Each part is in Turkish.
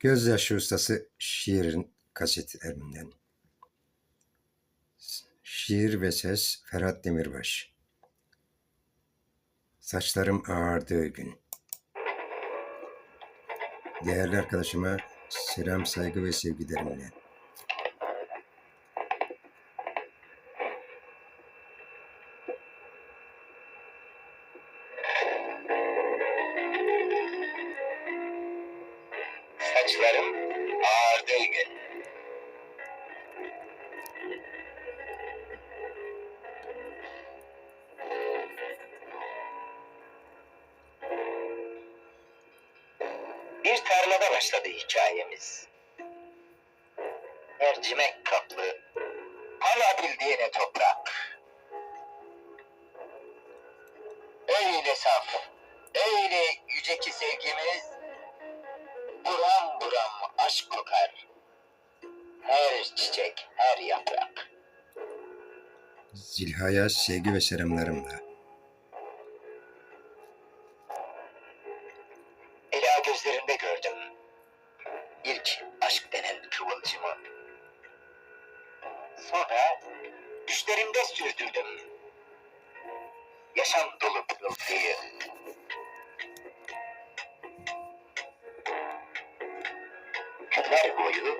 Gözyaşı Ustası şiirin kasetlerinden. Şiir ve ses Ferhat Demirbaş. Saçlarım ağardığı gün. Değerli arkadaşıma selam, saygı ve sevgilerimle. Saçlarım gün. Bir tarlada başladı hikayemiz. Mercimek kaplı, alabildiğine toprak. Öyle saf, öyle yüce ki sevgimiz, buram buram aşk kokar. Her çiçek, her yaprak. Zilha'ya sevgi ve selamlarımla. Ela gözlerinde gördüm. İlk aşk denen kıvılcımı. Sonra düşlerimde sürdürdüm. Yaşam dolu pırıltıyı. Kader boyu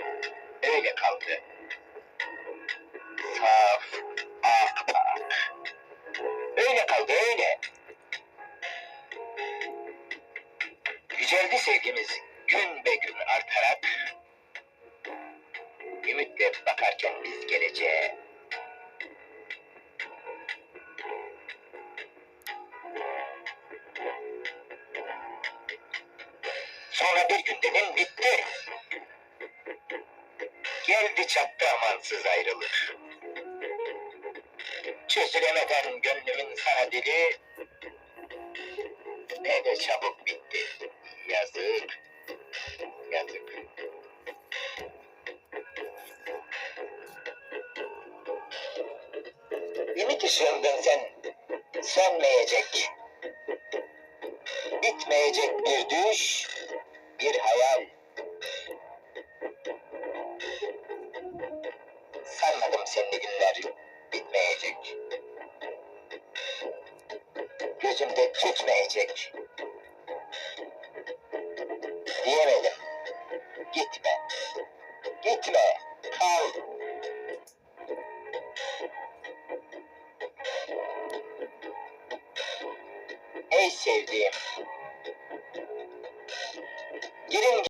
öyle kaldı. Saf, ak ak. Öyle kaldı öyle. Yüceldi sevgimiz gün be gün artarak. Ümitle bakarken biz geleceğe. Sonra bir gün dedim bitti. Geldi çattı amansız ayrılık. Çözülemeden gönlümün sana dili ne de çabuk bitti. Yazık. Yazık. Ümit ışığındın sen. Sönmeyecek. Bitmeyecek bir düş, bir hayal. Seninle günler bitmeyecek. Gözümde tütmeyecek. Diyemedim. Gitme. Gitme. Kal. Ey sevdiğim. Girin